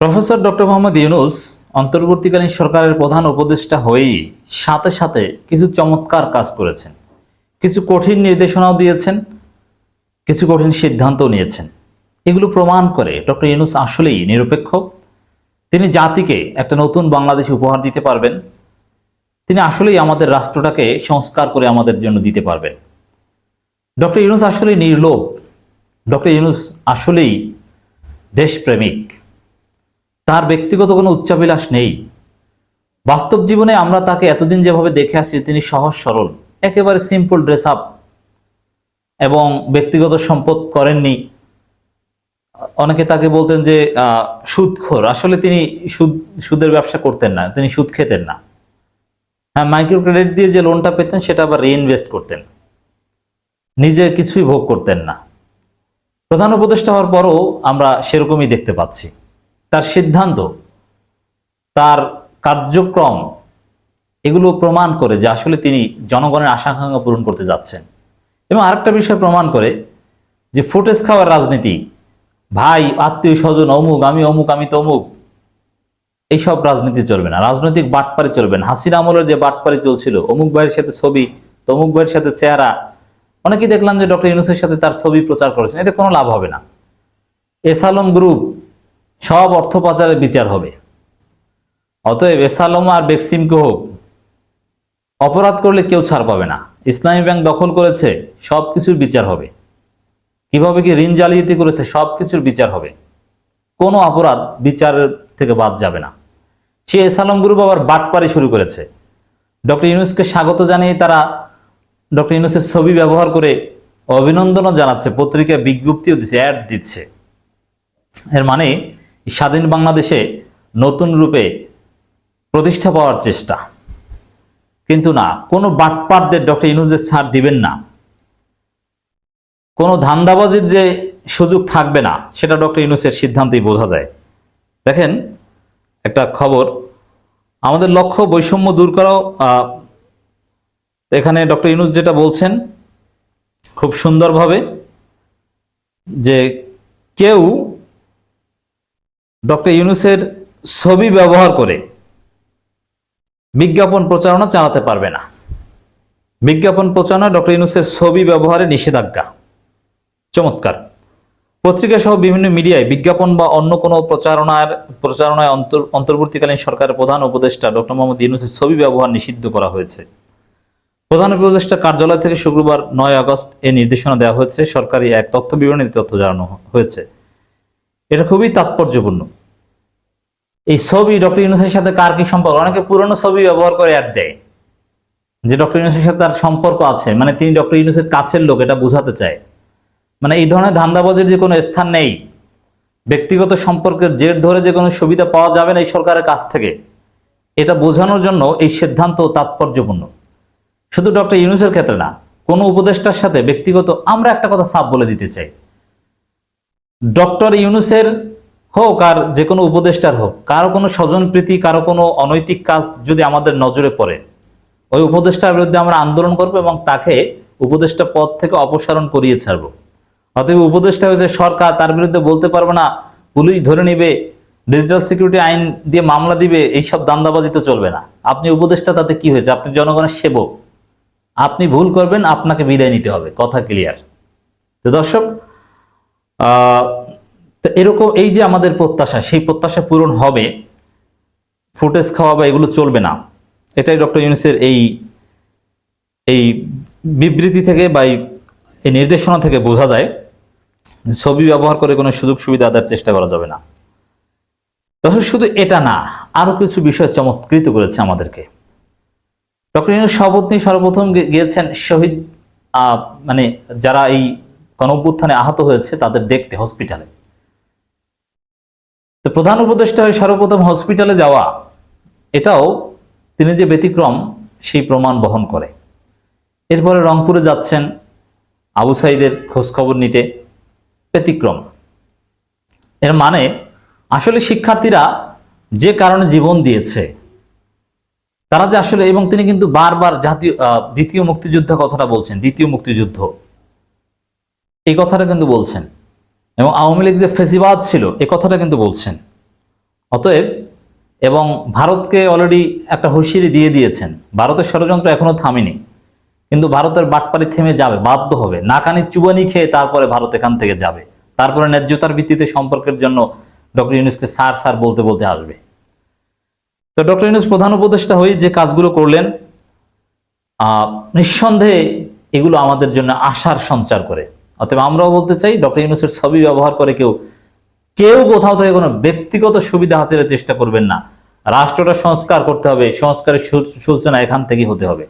Professor doctor Mohammad Yunus অন্তর্বর্তীকালীন সরকারের প্রধান উপদেষ্টা হয়েই সাথে সাথে কিছু চমৎকার কাজ করেছেন। কিছু কঠিন নির্দেশনাও দিয়েছেন, কিছু কঠিন সিদ্ধান্তও নিয়েছেন। এগুলো প্রমাণ করে ডক্টর ইউনুস আসলেই নিরপেক্ষ। তিনি জাতিকে একটা নতুন বাংলাদেশ উপহার দিতে পারবেন। তিনি আসলেই আমাদের রাষ্ট্রটাকে সংস্কার করে আমাদের জন্য দিতে পারবেন। ডক্টর ইউনুস আসলেই নির্লোভ। ডক্টর ইউনুস আসলেই দেশপ্রেমিক। তার ব্যক্তিগত কোনো উচ্চাবিলাস নেই। বাস্তব জীবনে আমরা তাকে এতদিন যেভাবে দেখে আসছি, তিনি সহজ সরল, একেবারে সিম্পল ড্রেস আপ এবং ব্যক্তিগত সম্পদ করেননি। অনেকে তাকে বলতেন যে সুদখোর। আসলে তিনি সুদ, সুদের ব্যবসা করতেন না, তিনি সুদ খেতেন না। হ্যাঁ মাইক্রো ক্রেডিট দিয়ে যে লোনটা পেতেন, সেটা আবার রিইনভেস্ট করতেন। নিজে কিছুই ভোগ করতেন না। প্রধান উপদেষ্টা হওয়ার পরও আমরা সেরকমই দেখতে পাচ্ছি। তার সিদ্ধান্ত, তার কার্যক্রম, এগুলো প্রমাণ করে যে আসলে তিনি জনগণের আশাকাঙ্ক্ষা পূরণ করতে যাচ্ছেন। এবং আরেকটা বিষয় প্রমাণ করে যে ফুটেজ খাওয়ার রাজনীতি, ভাই, আত্মীয় স্বজন, অমুক, আমি অমুক, আমি তমুক এইসব রাজনীতি চলবে না। রাজনৈতিক বাটপারি চলবে না। হাসিনা আমলের যে বাটপারি চলছিল, অমুক ভাইয়ের সাথে ছবি, তমুক ভাইয়ের সাথে চেহারা, অনেকেই দেখলাম যে ডক্টর ইউনুসের সাথে তার ছবি প্রচার করেছেন, এতে কোনো লাভ হবে না। এসালম গ্রুপ সব অর্থ পাচারের বিচার হবে। অতএব এসালম আর বেক্সিমকে হোক অপরাধ করলে কেউ ছাড় পাবে না। ইসলামী ব্যাংক দখল করেছে সব কিছুর বিচার হবে। কীভাবে কি ঋণ জালিয়াতি করেছে সব কিছুর বিচার হবে। কোনো অপরাধ বিচারের থেকে বাদ যাবে না। সে এসালম গ্রুপ আবার বাটপারি শুরু করেছে। ডক্টর ইউনুসকে স্বাগত জানিয়ে তারা ডক্টর ইউনুসের ছবি ব্যবহার করে অভিনন্দনও জানাচ্ছে, পত্রিকায় বিজ্ঞপ্তিও দিচ্ছে, অ্যাড দিচ্ছে। এর মানে স্বাধীন বাংলাদেশে নতুন রূপে প্রতিষ্ঠা পাওয়ার চেষ্টা। কিন্তু না, কোনো বাটপারদের ডক্টর ইনুজের ছাড় দিবেন না। কোনো ধান্দাবাজির যে সুযোগ থাকবে না, সেটা ডক্টর ইউনুসের সিদ্ধান্তেই বোঝা যায়। দেখেন, একটা খবর, আমাদের লক্ষ্য বৈষম্য দূর করাও এখানে ডক্টর ইউনুস যেটা বলছেন, খুব সুন্দরভাবে যে কেউ ডক্টর ইউনুসের ছবি ব্যবহার করে বিজ্ঞাপন প্রচারণা চালাতে পারবে না। বিজ্ঞাপন প্রচারণা ডক্টর ইউনুসের ছবি ব্যবহারে নিষেধাজ্ঞা। চমৎকার। পত্রিকা সহ বিভিন্ন মিডিয়ায় বিজ্ঞাপন বা অন্য কোনো প্রচারণার, প্রচারণায় অন্তর, অন্তর্বর্তীকালীন সরকারের প্রধান উপদেষ্টা ডক্টর মোহাম্মদ ইউনুসের ছবি ব্যবহার নিষিদ্ধ করা হয়েছে। প্রধান উপদেষ্টা কার্যালয় থেকে শুক্রবার নয় আগস্ট এ নির্দেশনা দেওয়া হয়েছে। সরকারি এক তথ্য বিবরণী তথ্য জানানো হয়েছে। এটা খুবই তাৎপর্যপূর্ণ। এই ছবি ডক্টর ইউনুসের সাথে কার কি সম্পর্ক? অনেকে পুরনো ছবি ব্যবহার করে অ্যাড দেয়। যে ডক্টর ইউনুসের সাথে তার সম্পর্ক আছে মানে তিনি ডক্টর ইউনুসের কাছের লোক, এটা বোঝাতে চায়। মানে এই ধরনের ধান্দাবাজির যে কোনো স্থান নেই। ব্যক্তিগত সম্পর্কের জের ধরে যে কোনো সুবিধা পাওয়া যাবে না এই সরকারের কাছ থেকে। এটা বোঝানোর জন্য এই সিদ্ধান্ত তাৎপর্যপূর্ণ। শুধু ডক্টর ইউনুসের ক্ষেত্রে না, কোনো উপদেষ্টার সাথে ব্যক্তিগত আমরা একটা কথা সাফ বলে দিতে চাই। ডক্টর ইউনুসের হোক আর যে কোনো উপদেষ্টার হোক কারও কোনো স্বজনপ্রীতি কারও কোনো অনৈতিক কাজ যদি আমাদের নজরে পড়ে ওই উপদেষ্টার বিরুদ্ধে আমরা আন্দোলন করব এবং তাকে উপদেষ্টা পদ থেকে অপসারণ করিয়ে ছাড়ব। অতএব উপদেষ্টা হয়েছে সরকার তার বিরুদ্ধে বলতে পারবে না পুলিশ ধরে নেবে ডিজিটাল সিকিউরিটি আইন দিয়ে মামলা দিবে এইসব দান্দাবাজি তো চলবে না। আপনি উপদেষ্টা তাতে কি হয়েছে? আপনি জনগণের সেবক। আপনি ভুল করবেন আপনাকে বিদায় নিতে হবে। কথা ক্লিয়ার তো দর্শক আহ, এরকম এই যে আমাদের প্রত্যাশা, সেই প্রত্যাশা পূরণ হবে ফুটেজ খাওয়া বা এগুলো চলবে না। এটাই ডক্টর ইউনুসের এই এই বিবৃতি থেকে বা এই নির্দেশনা থেকে বোঝা যায়। ছবি ব্যবহার করে কোনো সুযোগ সুবিধা আদার চেষ্টা করা যাবে না। দর্শক, শুধু এটা না, আরও কিছু বিষয় চমৎকৃত করেছে আমাদেরকে। ডক্টর ইউনুস শপথ নিয়ে সর্বপ্রথম গিয়েছেন শহীদ মানে যারা এই গণঅভ্যুত্থানে আহত হয়েছে তাদের দেখতে হসপিটালে তো প্রধান উপদেষ্টা হয়ে সর্বপ্রথম হসপিটালে যাওয়া, এটাও তিনি যে ব্যতিক্রম, সেই প্রমাণ বহন করে। এরপরে রংপুরে যাচ্ছেন আবু সাইদের খোঁজখবর নিতে। ব্যতিক্রম। এর মানে আসলে শিক্ষার্থীরা যে কারণে জীবন দিয়েছে, তারা যে আসলে, এবং তিনি কিন্তু বারবার জাতীয় দ্বিতীয় মুক্তিযুদ্ধ কথাটা বলছেন, দ্বিতীয় মুক্তিযুদ্ধ। এই কথাটা কিন্তু বলছেন। এবং আওয়ামী লীগ যে ফেসিবাদ ছিল, এ কথাটা কিন্তু বলছেন। অতএব, এবং ভারতকে অলরেডি একটা হুঁশিয়ারি দিয়ে দিয়েছেন। ভারতের ষড়যন্ত্র এখনও থামেনি। কিন্তু ভারতের বাটপারি থেমে যাবে, বাধ্য হবে। নাকানি চুবানি খেয়ে তারপরে ভারত এখান থেকে যাবে। তারপরে ন্যায্যতার ভিত্তিতে সম্পর্কের জন্য ডক্টর ইউনুসকে স্যার স্যার বলতে বলতে আসবে। তো ডক্টর ইউনুস প্রধান উপদেষ্টা হয়ে যে কাজগুলো করলেন নিঃসন্দেহে এগুলো আমাদের জন্য আশার সঞ্চার করে। অতএব আমরাও বলতে চাই, ডক্টর ইউনুসের ছবি ব্যবহার করে কেউ কেউ কোথাও থেকে কোনো ব্যক্তিগত সুবিধা হাসিলের চেষ্টা করবেন না। রাষ্ট্রটা সংস্কার করতে হবে, সংস্কারের সূচনা এখান থেকেই হতে হবে।